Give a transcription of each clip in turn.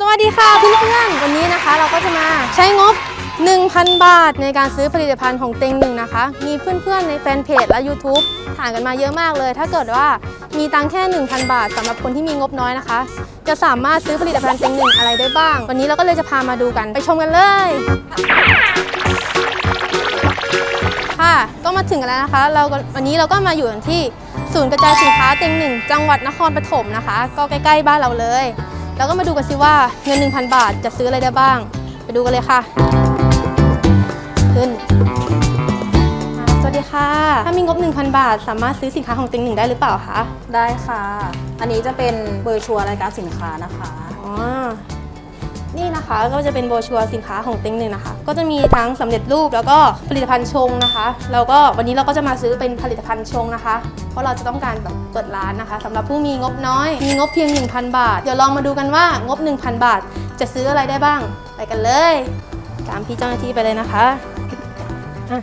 สวัสดีค่ะเพื่อนๆวันนี้นะคะเราก็จะมาใช้งบ 1,000 บาทในการซื้อผลิตภัณฑ์ของเต็งหนึ่งนะคะ มีเพื่อนๆในแฟนเพจและ YouTube ถามกันมาเยอะมากเลย ถ้าเกิดว่ามีตังค์แค่ 1,000 บาทสำหรับคนที่มีงบน้อยนะคะ จะสามารถซื้อผลิตภัณฑ์เต็งหนึ่งอะไรได้บ้าง วันนี้เราก็เลยจะพามาดูกันไปชมกันเลย ค่ะก็มาถึงกันแล้วนะคะ เราก็วันนี้เราก็มาอยู่ที่ศูนย์กระจายสินค้าเต็งหนึ่งจังหวัดนครปฐมนะคะ ก็ใกล้ๆบ้านเราเลย แล้วก็มาดูกันสิว่าเงิน 1,000 บาทจะซื้ออะไรได้บ้าง ไปดูกันเลยค่ะ ขึ้นอ่าสวัสดีค่ะ ถ้ามีงบ 1,000 บาท สามารถซื้อสินค้าของเต็งหนึ่งได้หรือเปล่าคะ ได้ค่ะ อันนี้จะเป็นเบอร์ชัวร์รายการสินค้านะคะ อ๋อ นี่นะคะก็จะเป็นโบชัวร์สินค้าของเต็งหนึ่งนะคะ ก็จะมีทั้งสำเร็จรูปแล้วก็ผลิตภัณฑ์ชงนะคะแล้วก็วันนี้เราก็จะมาซื้อเป็นผลิตภัณฑ์ชงนะคะ เพราะเราจะต้องการแบบเปิดร้านนะคะสำหรับผู้มีงบน้อย มีงบเพียง 1,000 บาท เดี๋ยวลองมาดูกันว่างบ 1,000 บาท จะซื้ออะไรได้บ้าง ไปกันเลย ตามพี่เจ้าหน้าที่ไปเลยนะคะอะ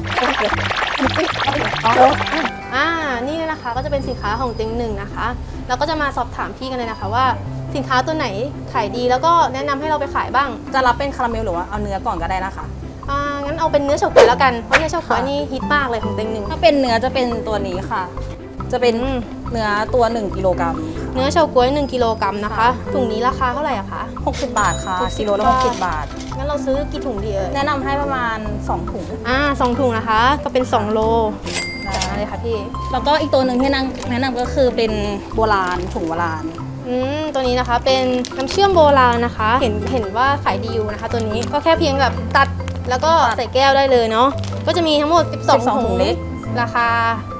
อ่านี่นะคะก็จะเป็นสินค้าของเต็งหนึ่งนะคะ เราก็จะมาสอบถามพี่กันเลยนะคะว่า สินค้าตัวไหนขายดีแล้วก็แนะนำให้เราไปขายบ้างจะรับเป็นคาราเมลหรือว่าเอาเนื้อก่อนก็ได้นะคะ อ่างั้นเอาเป็นเนื้อเฉาก๊วยแล้วกันเพราะเนื้อเฉาก๊วยนี่ฮิตมากเลยของเต็งหนึ่ง ถ้าเป็นเนื้อจะเป็นตัวนี้ค่ะ จะเป็นอืม เนื้อตัว 1กิโลกรัมเนื้อเฉาก๊วย1กิโลกรัมนะคะถุงนี้ราคาเท่าไหร่อะคะ 60 บาทค่ะ60กิโลละบาท 60 บาท งั้นเราซื้อกี่ถุงดีเอ่ยแนะนำให้ประมาณ 2 ถุงอ่าสองถุงนะคะ ก็เป็น 2 โลนะจัดมาเลยค่ะพี่ แล้วก็อีกตัวหนึ่งที่นั่งแนะนำก็คือเป็นโบราณถุงโบราณ อืมตัวนี้นะคะเป็นน้ำเชื่อมโบราณนะคะ เห็นเห็นว่าขายดีอยู่นะคะ ตัวนี้ก็แค่เพียงแบบตัดแล้วก็ใส่แก้วได้เลยเนาะก็จะมีทั้งหมด 12 12ถุงเล็ก ราคา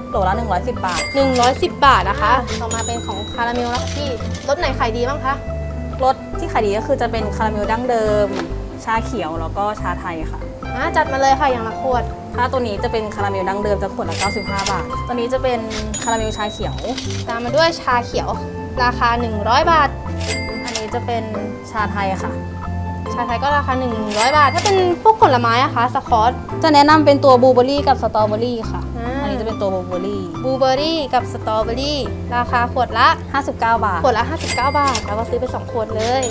โหลละ110 บาท 110 บาทนะคะ ต่อมาเป็นของคาราเมลแล้วค่ะพี่รสไหนขายดีบ้างคะรสที่ขายดีก็คือจะเป็นคาราเมลดั้งเดิม ชาเขียวแล้วก็ชาไทยค่ะอ่าจัดมาเลยค่ะอย่างละขวด ถ้าตัวนี้จะเป็นคาราเมลดั้งเดิมจะขวดละ95 บาท ตัวนี้จะเป็นคาราเมลชาเขียว ตามมาด้วยชาเขียว ราคา 100 บาท อันนี้จะเป็นชาไทยค่ะ ชาไทยก็ราคา 100 บาท ถ้าเป็นพวกผลไม้อะคะสคอตจะแนะนำเป็นตัวบลูเบอร์รี่กับสตรอเบอร์รี่ค่ะอ่าอันนี้จะเป็นตัวบลูเบอร์รี่ บลูเบอร์รี่กับสตรอเบอรี่ราคาขวดละ 59 บาท ขวดละ 59 บาท แล้วก็ซื้อไป 2 ขวดเลย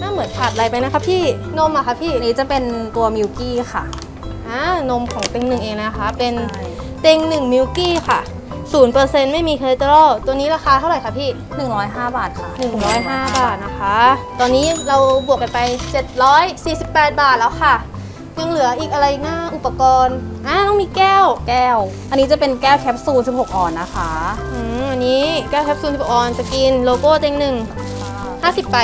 น่าเหมือนขาดอะไรไปนะคะพี่ นมอะคะพี่ อันนี้จะเป็นตัวมิลกี้ค่ะ อ่านมของเต็งหนึ่งเองนะคะ เป็นใช่เต็งหนึ่งมิลกี้ค่ะ 0%ไม่มีคอเลสเตอรอลตัวนี้ราคาเท่าไหร่คะพี่ 105 บาทค่ะ105 บาทนะคะ ตอนนี้เราบวกกันไป 748 บาทแล้วค่ะยังเหลืออีกอะไรง่าอุปกรณ์อ่าต้องมีแก้วแก้ว อันนี้จะเป็นแก้วแคปซูล 16 ออนนะคะ อืมอันนี้แก้วแคปซูล10ออนสกินโลโก้เต็งหนึ่ง50 ไป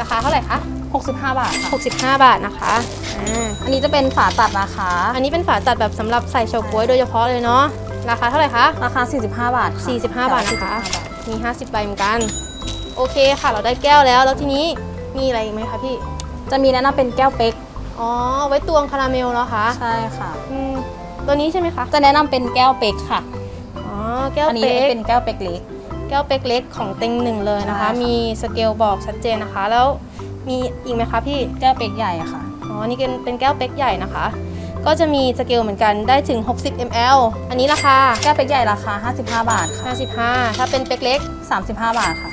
ราคาเท่าไหร่คะ65 บาทค่ะ65 บาทนะคะอ่าอันนี้จะเป็นฝาตัดนะคะ อันนี้เป็นฝาตัดแบบสำหรับใส่เฉาก๊วยโดยเฉพาะเลยเนาะ ราคาเท่าไหร่คะ ราคา 45 บาทค่ะ45 บาทนะคะ45บาทมี 50 ใบเหมือนกัน โอเคค่ะ เราได้แก้วแล้ว แล้วทีนี้มีอะไรอีกไหมคะพี่ จะมีแนะนำเป็นแก้วเป๊ก อ๋อ ไว้ตวงคาราเมลแล้วคะใช่ค่ะ อืมตัวนี้ใช่ไหมคะ จะแนะนำเป็นแก้วเป๊กค่ะ อ๋อ แก้วอันนี้เป๊ก เป็นแก้วเป๊กเล็ก แก้วเป๊กเล็กของเต็งหนึ่งเลยนะคะ ใช่ค่ะ มีสเกลบอกชัดเจนนะคะ แล้วมีอีกไหมคะพี่ แก้วเป๊กใหญ่อะค่ะ อ๋อ นี่เป็นเป็นแก้วเป๊กใหญ่นะคะ ก็จะมีสเกลเหมือนกันได้ถึง 60 ml อันนี้ราคา แก้วเป๊กใหญ่ราคา 55 บาทค่ะ55 ถ้าเป็นเป๊กเล็ก 35 บาทค่ะ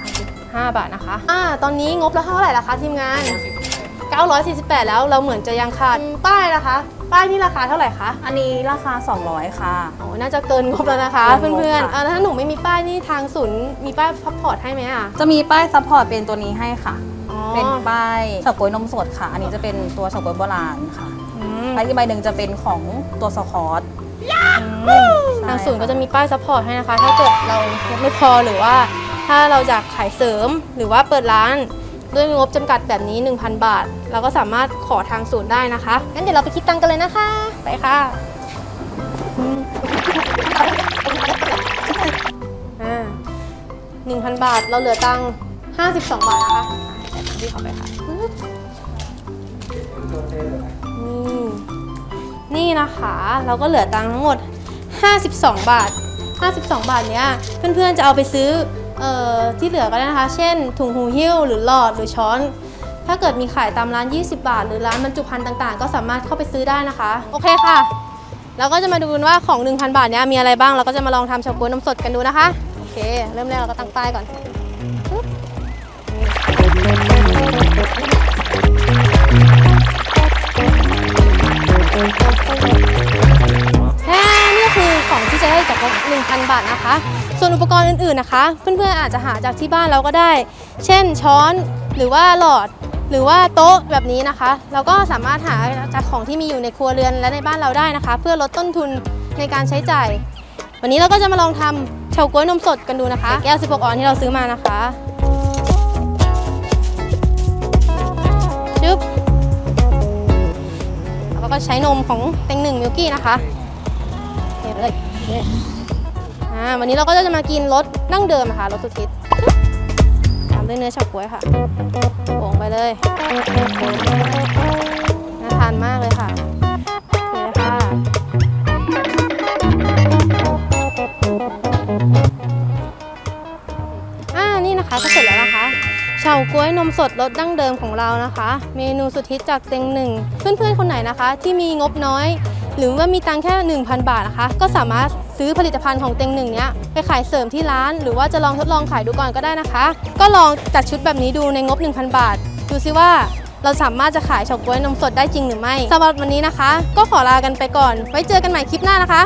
5 บาทนะคะอ่าตอนนี้งบแล้วเท่าไหร่ละคะทีมงาน 948 แล้วเราเหมือนจะยังขาดป้ายนะคะ ป้ายนี่ราคาเท่าไหร่คะอันนี้ราคา 200 ค่ะ โอ้น่าจะเกินงบแล้วนะคะ เกินงบเพื่อนๆค่ะ อ่าแล้วถ้าหนูไม่มีป้ายนี่ทางศูนย์มีป้ายพับพอร์ตให้ไหมอะจะมีป้ายซัพพอร์ตเป็นตัวนี้ให้ค่ะ อ๋อเป็นป้ายเฉาก๊วยนมสดค่ะ อันนี้จะเป็นตัวเฉาก๊วยโบราณค่ะอื มและอีกใบหนึ่งจะเป็นของตัวสคอตอืมทางศูนย์ก็จะมีป้ายซัพพอร์ตให้นะคะ ถ้าเกิดเรางบไม่พอหรือว่า ถ้าเราอยากขายเสริมหรือว่าเปิดร้านด้วยงบจำกัดแบบนี้ 1,000 บาท เราก็สามารถขอทางศูนย์ได้นะคะ งั้นเดี๋ยวเราไปคิดตังค์กันเลยนะคะ ไปค่ะอืมอ่า1,000บาทเราเหลือตังค์52 บาทนะคะอะใส่ตังค์ที่เขาไปค่ะปึ๊บ นี่นะคะเราก็เหลือตังค์ทั้งหมด 52 บาท 52 บาทเนี้ยเพื่อนๆจะเอาไปซื้อออที่เหลือก็ได้นะคะ เช่น ถุงหูหิ้วหรือหลอดหรือช้อน ถ้าเกิดมีขายตามร้าน 20 บาท หรือร้านบรรจุภัณฑ์ต่างๆ ก็สามารถเข้าไปซื้อได้นะคะ โอเคค่ะเราก็จะมาดูกันว่าของ 1,000 บาทเนี้ยมีอะไรบ้างเราก็จะมาลองทำเฉาก๊วยนมสดกันดูนะคะ โอเค เริ่มแรกเราก็ตั้งป้ายก่อน บาทนะคะ ส่วนอุปกรณ์อื่นๆนะคะ เพื่อนๆอาจจะหาจากที่บ้านเราก็ได้ เช่นช้อนหรือว่าหลอดหรือว่าโต๊ะแบบนี้นะคะ เราก็สามารถหาจากของที่มีอยู่ในครัวเรือนและในบ้านเราได้นะคะ เพื่อลดต้นทุนในการใช้จ่าย วันนี้เราก็จะมาลองทำเฉาก๊วยนมสดกันดูนะคะ แก้ว 16 ออนที่เราซื้อมานะคะชึบแล้วก็ใช้นมของเต็งหนึ่งมิลกี้นะคะเทเลย วันนี้เราก็จะมากินรสดั้งเดิมนะคะรสสุดทิศตามด้วยเนื้อเฉาก๊วยค่ะโป่งไปเลยน่าทานมากเลยค่ะโอเคค่ะอ่านี่นะคะก็เสร็จแล้วนะคะเฉาก๊วยนมสดรสดั้งเดิมของเรานะคะ เมนูสุดฮิตจากเต็งหนึ่งเพื่อนๆคนไหนนะคะ ที่มีงบน้อย หรือว่ามีตังค์แค่ 1,000 บาทนะคะ ก็สามารถซื้อผลิตภัณฑ์ของเต็งหนึ่งเนี้ยไปขายเสริมที่ร้าน หรือว่าจะลองทดลองขายดูก่อนก็ได้นะคะ ก็ลองจัดชุดแบบนี้ดูในงบ 1,000 บาท ดูซิว่าเราสามารถจะขายเฉาก๊วยนมสดได้จริงหรือไม่สำหรับวันนี้นะคะ ก็ขอลากันไปก่อน ไว้เจอกันใหม่คลิปหน้านะคะ